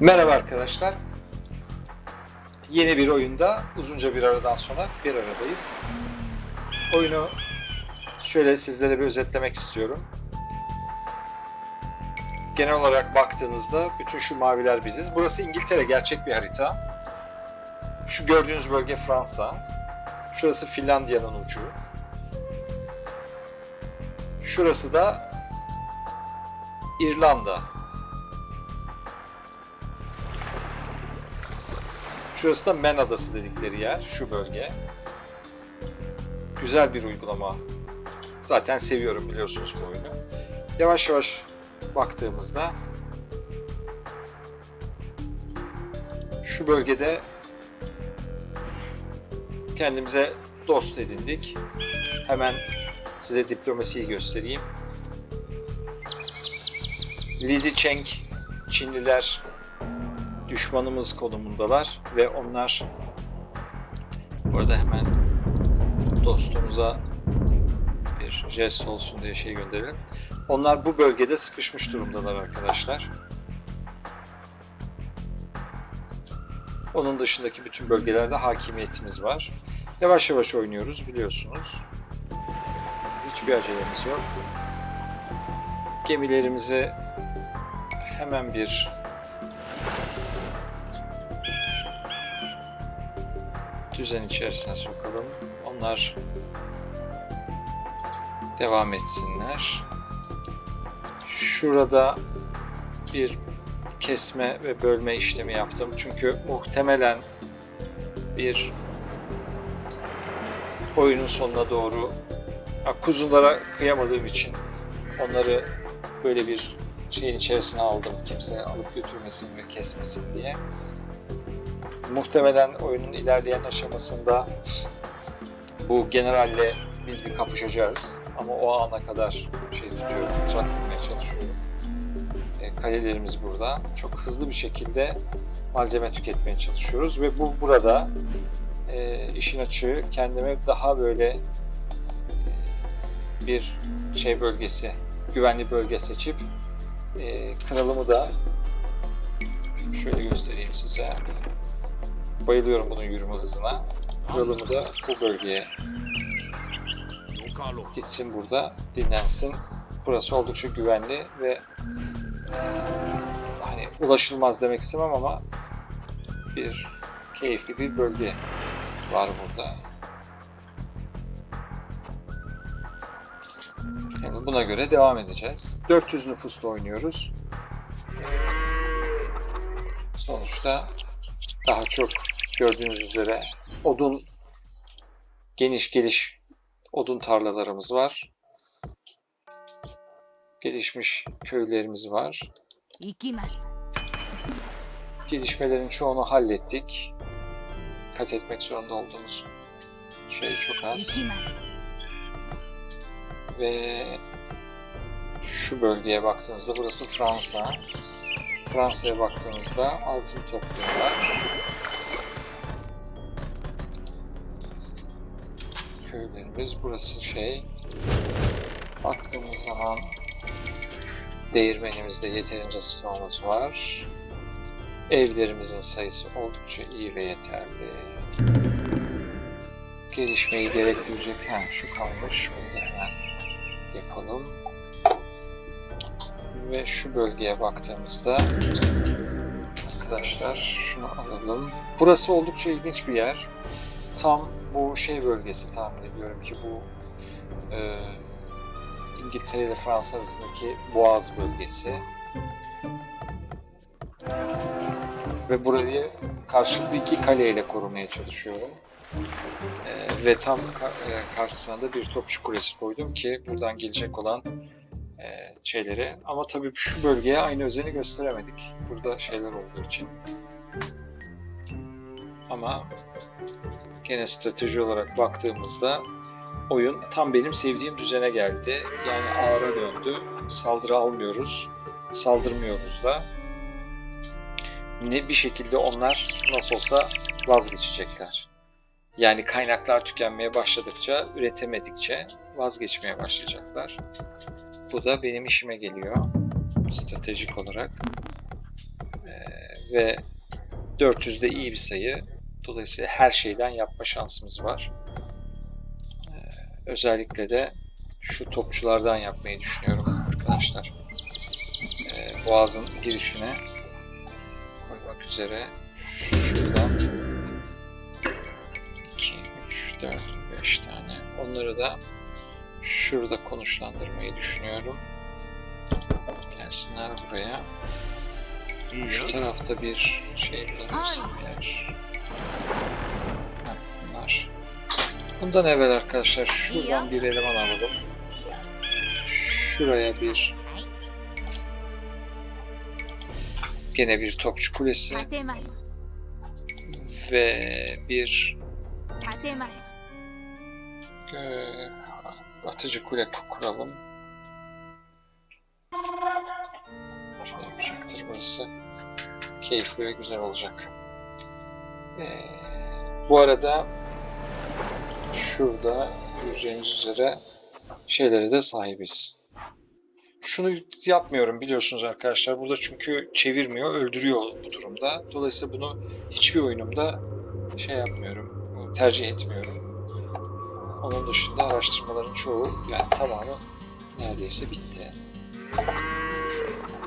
Merhaba arkadaşlar. Yeni bir oyunda uzunca bir aradan sonra bir aradayız. Oyunu şöyle sizlere bir özetlemek istiyorum. Genel olarak baktığınızda bütün şu maviler biziz. Burası İngiltere gerçek bir harita. Şu gördüğünüz bölge Fransa. Şurası Finlandiya'nın ucu. Şurası da İrlanda. Şurası da Men Adası dedikleri yer, şu bölge. Güzel bir uygulama. Zaten seviyorum biliyorsunuz bu oyunu. Yavaş yavaş baktığımızda şu bölgede kendimize dost edindik. Hemen size diplomasiyi göstereyim. Li Zicheng, Çinliler düşmanımız konumundalar ve onlar burada hemen dostumuza bir jest olsun diye şey gönderelim. Onlar bu bölgede sıkışmış durumdalar arkadaşlar. Onun dışındaki bütün bölgelerde hakimiyetimiz var. Yavaş yavaş oynuyoruz biliyorsunuz. Hiçbir acelemiz yok. Gemilerimizi hemen bir düzen içerisine sokalım. Onlar devam etsinler. Şurada bir kesme ve bölme işlemi yaptım. Çünkü muhtemelen bir oyunun sonuna doğru kuzulara kıyamadığım için onları böyle bir şeyin içerisine aldım. Kimse alıp götürmesin ve kesmesin diye. Muhtemelen oyunun ilerleyen aşamasında bu generalle biz bir kapışacağız. Ama o ana kadar şey tutuyorum, uzak durmaya çalışıyorum. E, kalelerimiz burada. Çok hızlı bir şekilde malzeme tüketmeye çalışıyoruz ve bu burada e, işin açığı kendime daha böyle e, bir şey bölgesi, güvenli bölge seçip e, kralımı da şöyle göstereyim size. Bayılıyorum bunun yürüme hızına. Kralımı da bu bölgeye gitsin burada, dinlensin. Burası oldukça güvenli ve e, hani ulaşılmaz demek istemem ama bir keyifli bir bölge var burada. Yani buna göre devam edeceğiz. 400 nüfusla oynuyoruz. Sonuçta daha çok Gördüğünüz üzere odun geniş geliş odun tarlalarımız var. Gelişmiş köylerimiz var. İkimez. Gelişmelerin çoğunu hallettik. Kat etmek zorunda olduğumuz şey çok az. İkimez. Ve şu bölgeye baktığınızda burası Fransa. Fransa'ya baktığınızda altın topluyorlar. Köylerimiz burası şey. Baktığımız zaman değirmenimizde yeterince stoğumuz var. Evlerimizin sayısı oldukça iyi ve yeterli. Gelişmeyi gerektirecek ha, şu kalmış. Bunu da hemen yapalım. Ve şu bölgeye baktığımızda arkadaşlar şunu alalım. Burası oldukça ilginç bir yer. Tam bu şey bölgesi tahmin ediyorum ki bu e, İngiltere ile Fransa arasındaki Boğaz bölgesi. Ve burayı karşılıklı iki kaleyle korumaya çalışıyorum. E, ve tam ka- e, karşısına da bir topçu kulesi koydum ki buradan gelecek olan e, şeyleri. Ama tabii şu bölgeye aynı özeni gösteremedik. Burada şeyler olduğu için. Ama gene strateji olarak baktığımızda oyun tam benim sevdiğim düzene geldi. Yani ağıra döndü. Saldırı almıyoruz. Saldırmıyoruz da. Yine bir şekilde onlar nasıl olsa vazgeçecekler. Yani kaynaklar tükenmeye başladıkça, üretemedikçe vazgeçmeye başlayacaklar. Bu da benim işime geliyor stratejik olarak. Ee, Ve 400 de iyi bir sayı. Dolayısıyla her şeyden yapma şansımız var. Ee, özellikle de şu topçulardan yapmayı düşünüyorum arkadaşlar. Ee, boğazın girişine koymak üzere şuradan 2, 3, 4, 5 tane. Onları da şurada konuşlandırmayı düşünüyorum. Gelsinler buraya. Şu tarafta bir şey bulabilirsem eğer. Bundan evvel arkadaşlar şuradan bir eleman alalım. Şuraya bir gene bir topçu kulesi ve bir e, atıcı kule kuralım. Ne yapacaktır burası? Keyifli ve güzel olacak. Ee, bu arada şurada göreceğiniz üzere şeylere de sahibiz. Şunu yapmıyorum biliyorsunuz arkadaşlar. Burada çünkü çevirmiyor, öldürüyor bu durumda. Dolayısıyla bunu hiçbir oyunumda şey yapmıyorum, tercih etmiyorum. Onun dışında araştırmaların çoğu yani tamamı neredeyse bitti.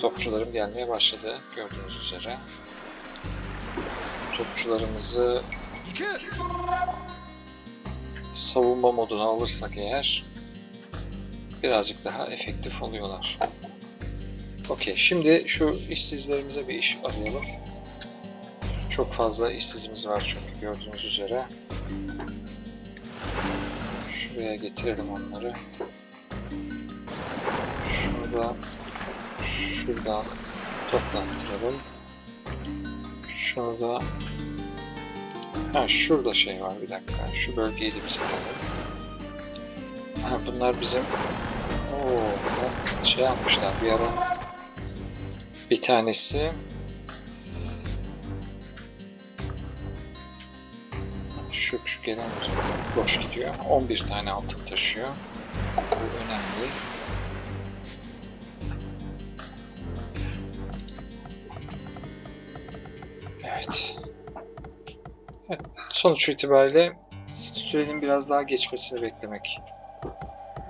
Topçularım gelmeye başladı gördüğünüz üzere. Topçularımızı savunma moduna alırsak eğer birazcık daha efektif oluyorlar. Okey şimdi şu işsizlerimize bir iş arayalım. Çok fazla işsizimiz var çünkü gördüğünüz üzere. Şuraya getirelim onları. Şurada şuradan toplattıralım. Şurada ha şurada şey var bir dakika. Şu bölgeyi de biz alalım. Ha bunlar bizim Oo, şey yapmışlar bir ara bir tanesi şu, şu gelen boş gidiyor. 11 tane altın taşıyor. Bu önemli. sonuç itibariyle sürenin biraz daha geçmesini beklemek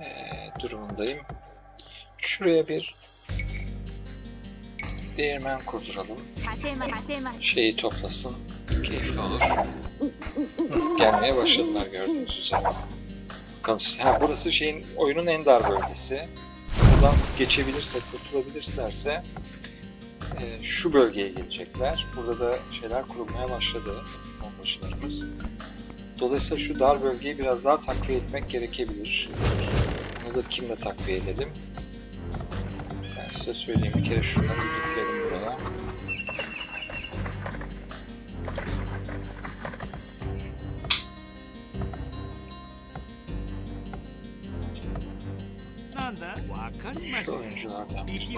e, durumundayım. Şuraya bir değirmen kurduralım. Şeyi toplasın. Keyifli olur. Gelmeye başladılar gördüğünüz üzere. Bakalım ha, burası şeyin oyunun en dar bölgesi. Buradan geçebilirse, kurtulabilirlerse e, şu bölgeye gelecekler. Burada da şeyler kurulmaya başladı. Bombacılarımız. Dolayısıyla şu dar bölgeyi biraz daha takviye etmek gerekebilir. Bunu da kimle takviye edelim? Ben size söyleyeyim. Bir kere şunları bir getirelim buraya. Şu oyunculardan biri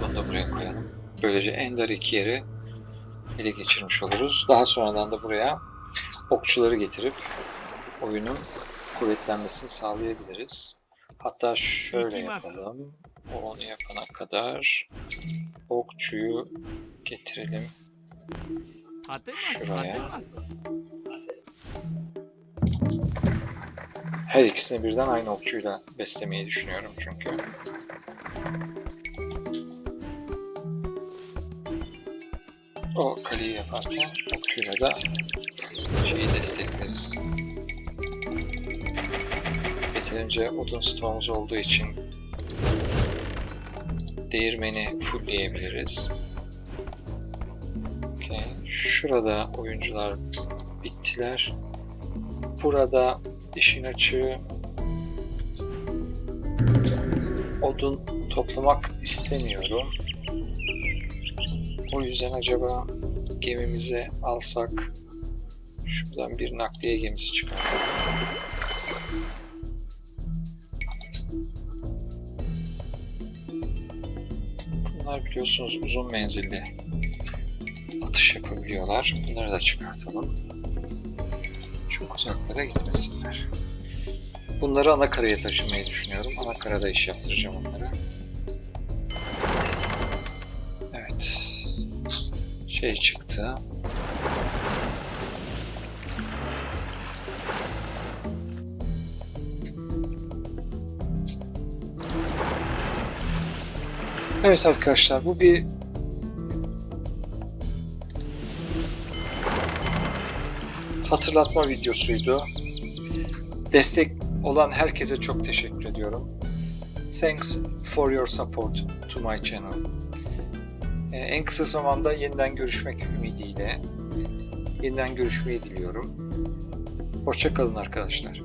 Bunu da buraya koyalım. Böylece Ender iki yeri ele geçirmiş oluruz. Daha sonradan da buraya okçuları getirip oyunun kuvvetlenmesini sağlayabiliriz. Hatta şöyle yapalım. O onu yapana kadar okçuyu getirelim. Şuraya. Her ikisini birden aynı okçuyla beslemeyi düşünüyorum çünkü. O kaleyi yaparken okçuyla da şeyi destekleriz. Yeterince odun stoğumuz olduğu için değirmeni fullleyebiliriz. Okay. Şurada oyuncular bittiler. Burada işin açığı odun toplamak istemiyorum. O yüzden acaba gemimize alsak şuradan bir nakliye gemisi çıkartalım. Bunlar biliyorsunuz uzun menzilli atış yapabiliyorlar. Bunları da çıkartalım. Çok uzaklara gitmesinler. Bunları anakaraya taşımayı düşünüyorum. Anakarada iş yaptıracağım onları. Şey çıktı. Evet arkadaşlar bu bir hatırlatma videosuydu. Destek olan herkese çok teşekkür ediyorum. Thanks for your support to my channel. Ee, en kısa zamanda yeniden görüşmek ümidiyle yeniden görüşmeyi diliyorum. Hoşça kalın arkadaşlar.